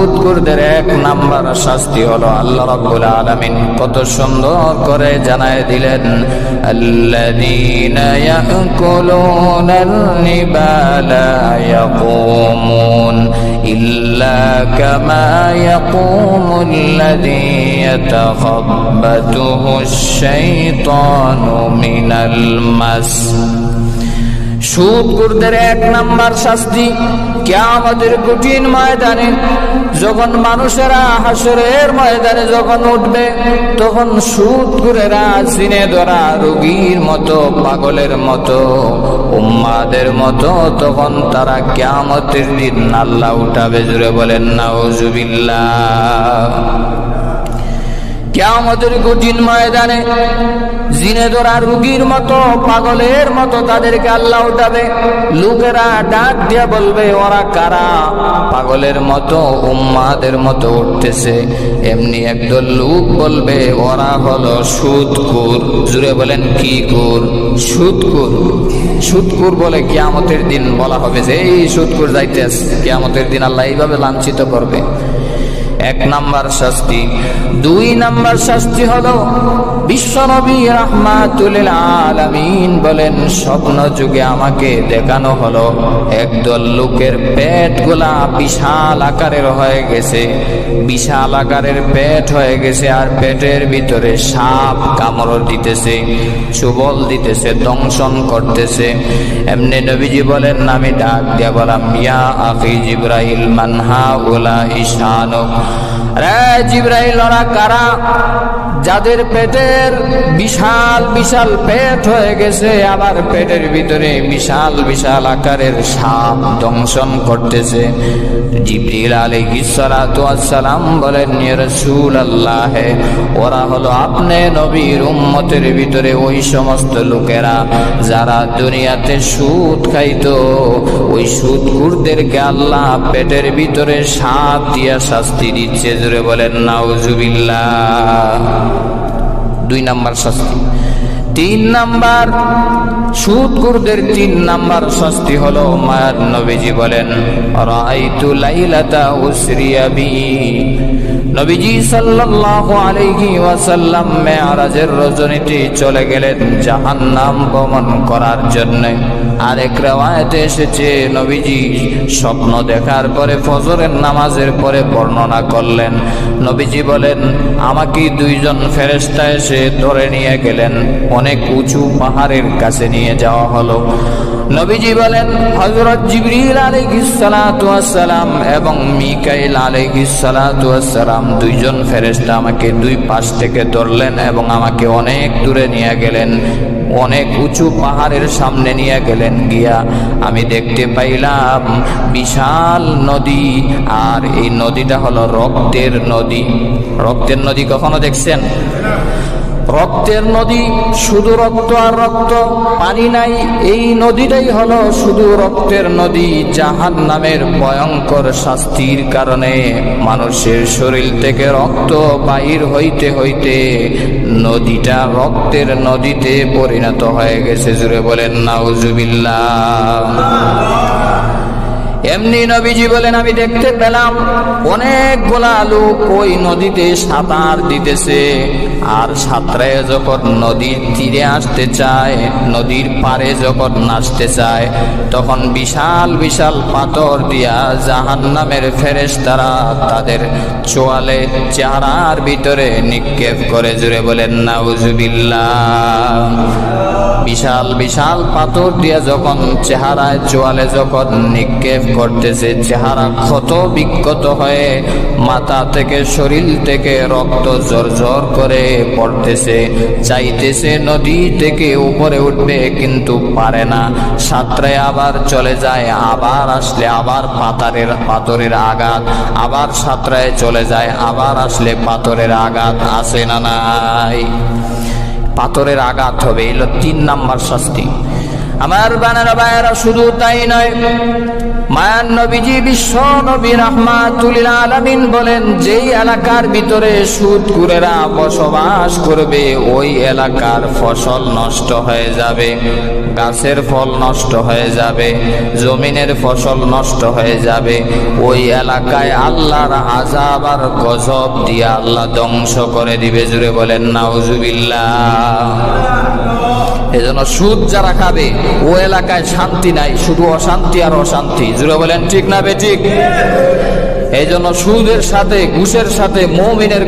কুদকুরদের এক নাম্বার শাস্তি হলো আল্লাহ রাব্বুল আলামিন। কত সুন্দর করে জানায় দিলেন, আল্লাযীনা ইয়াকুলুনাল রিবা লা ইয়াকুমুন ইল্লা কামা ইয়াকুমুল লাযী ইয়াতাখাব্বাতুহুশ শাইতানু মিনাল মাস। সুদ করদের এক নাম্বার শাস্তি কে আমাদের কঠিন ময়দানে যখন মানুষেরা হাসরের ময়দানে যখন উঠবে, তখন সুদ গুরেরা চিনে ধরা রুগীর মতো, পাগলের মতো, উম্মাদের মতো, তখন তারা কেয়ামতের দিন আল্লাহ উঠাবে জুড়ে বলেন, নাউজুবিল্লাহ। কেয়ামতের কঠিন ময়দানে জিনে ধরা রুগীর মতো, পাগলের মতো তাদেরকে আল্লাহ উঠাবে। লোকেরা ডাক দিয়া বলবে, ওরা কারা? পাগলের মতো, উম্মাদের মতো উঠতেছে। এমনি একদল লোক বলবে, ওরা হলো সুদকুর জুড়ে বলেন, কি কুর? সুদকুর সুদকুর বলে, কেয়ামতের দিন বলা হবে যে, এই সুদকুর যাইতেস কেয়ামতের দিন আল্লাহ এইভাবে লাঞ্ছিত করবে। এক নাম্বার শাস্তি। দুই নাম্বার শাস্তি হলো, বিশ্বনবী রাহমাতুল আলামিন বলেন, স্বপ্ন যুগে আমাকে দেখানো হলো, একদল লোকের পেট গোলা বিশাল আকারের হয়ে গেছে। বিশাল আকারের পেট হয়ে গেছে আর পেটের ভিতরে সাপ কামড় দিতেছে, চুবল দিতেছে, দংশন করতেছে। এমনি নবীজি বলেন, আমি ডাক দিয়া বললাম, ইয়া আখি জিব্রাইল মানহা উলা ঈশানুক রে জিব্রাইল ওরা কারা? যাদের পেটের বিশাল বিশাল পেট হয়ে গেছে, আবার পেটের ভিতরে বিশাল বিশাল আকারের সাপ দংশন করতেছে। জিবরিল আলাইহিসসালাম বলেন, ইয়া রাসূলুল্লাহ, ওরা হলো আপনি নবীর উম্মতের ভিতরে ওই সমস্ত লোকেরা যারা দুনিয়াতে সুদ খাইতো। ওই সুদ কুরদেরকে আল্লাহ পেটের ভিতরে সাপ দিয়া শাস্তি দিচ্ছে। জুড়ে বলেন, নাউজুবিল্লাহ। দুই নাম্বার শাস্তি। তিন নাম্বার সুদকুরদের তিন নাম্বার শাস্তি হলো মায়ার নবীজি বলেন, রাআইতু লাইলাতা উসরিয়া বি নবীজি সাল্লাল্লাহু আলাইহি ওয়াসাল্লাম মেরাজের রজনীতে চলে গেলেন জাহান্নাম গমন করার জন্য। আরেক রেওয়ায়তে এসেছে, নবীজি স্বপ্ন দেখার পরে ফজরের নামাজের পরে বর্ণনা করলেন। নবীজি বলেন, আমাকে দুইজন ফেরেস্তা এসে ধরে নিয়ে গেলেন, অনেক উঁচু পাহাড়ের কাছে নিয়ে যাওয়া হলো। নবীজি বলেন হজরত জিবরিল আলাইহিসসালাম এবং মিকাইল আলাইহিসসালাম দুইজন ফেরেস্তা আমাকে দুই পাশ থেকে ধরলেন এবং আমাকে অনেক দূরে নিয়ে গেলেন। অনেক উঁচু পাহাড়ের সামনে নিয়ে গেলেন গিয়া। আমি দেখতে পাইলাম বিশাল নদী, আর এই নদীটা হলো রক্তের নদী। রক্তের নদী কখনো দেখছেন? রক্তের নদী, শুধু রক্ত আর রক্ত, পানি নাই। এই নদীটাই হলো শুধু রক্তের নদী জাহান নামের ভয়ঙ্কর শাস্তির কারণে। মানুষের শরীর থেকে রক্ত বাহির হইতে হইতে নদীটা রক্তের নদীতে পরিণত হয়ে গেছে। জুড়ে বলেন, নাউজুবিল্লাহ। এমনি নবীজি বলেন, আমি দেখতে পেলাম অনেকগুলা লোক ওই নদীতে সাঁতার দিতেছে। আর সাঁতরে যখন নদীর তীরে আসতে চায়, নদীর পারে যখন নাচতে চায়, তখন বিশাল বিশাল পাথর দিয়া জাহান নামের ফেরেস তারা তাদের চোয়ালে চেহারার ভিতরে নিক্ষেপ করে জুড়ে বলেন, নাউজুবিল্লাহ। বিশাল বিশাল পাথর দিয়া যখন চেহারায়, চোয়ালে যখন নিক্ষেপ করতেছে চেহারা ক্ষত বিক্ষত হয়ে মাথা থেকে, শরীর থেকে রক্ত জর্জর করে পড়তেছে। চাইতেছে নদী থেকে, উপরে উঠবে কিন্তু পারে না। সাঁতরে আবার চলে যায়, আবার আসলে আবার পাতারের, পাথরের আঘাত। আবার সাঁতরায় চলে যায়, আবার আসলে পাথরের আঘাত আসে না নাই? পাথরের আঘাত হবে এলো তিন নাম্বার শাস্তি। আমার বানারা বায়রা শুধু তাই নয় মায়ান নবীজি, বিশ্ব নবী রহমাতুল আলামিন বলেন, যেই এলাকার ভিতরে সুদকুরেরা বসবাস করবে, ওই এলাকার ফসল নষ্ট হয়ে যাবে, গাছের ফল নষ্ট হয়ে যাবে, জমিনের ফসল নষ্ট হয়ে যাবে, ওই এলাকায় আল্লাহর আজাব আর গজব দিয়ে আল্লাহ ধ্বংস করে দিবে, জুড়ে বলেন, নাউজুবিল্লাহ। এজন্য সুদ যারা খাবে, ও এলাকায় শান্তি নাই, শুধু অশান্তি আর অশান্তি। জুড়ে বলেন, ঠিক না বে ঠিক? এই জন্য সুদের সাথে, ঘুষের সাথে, মৌমিনের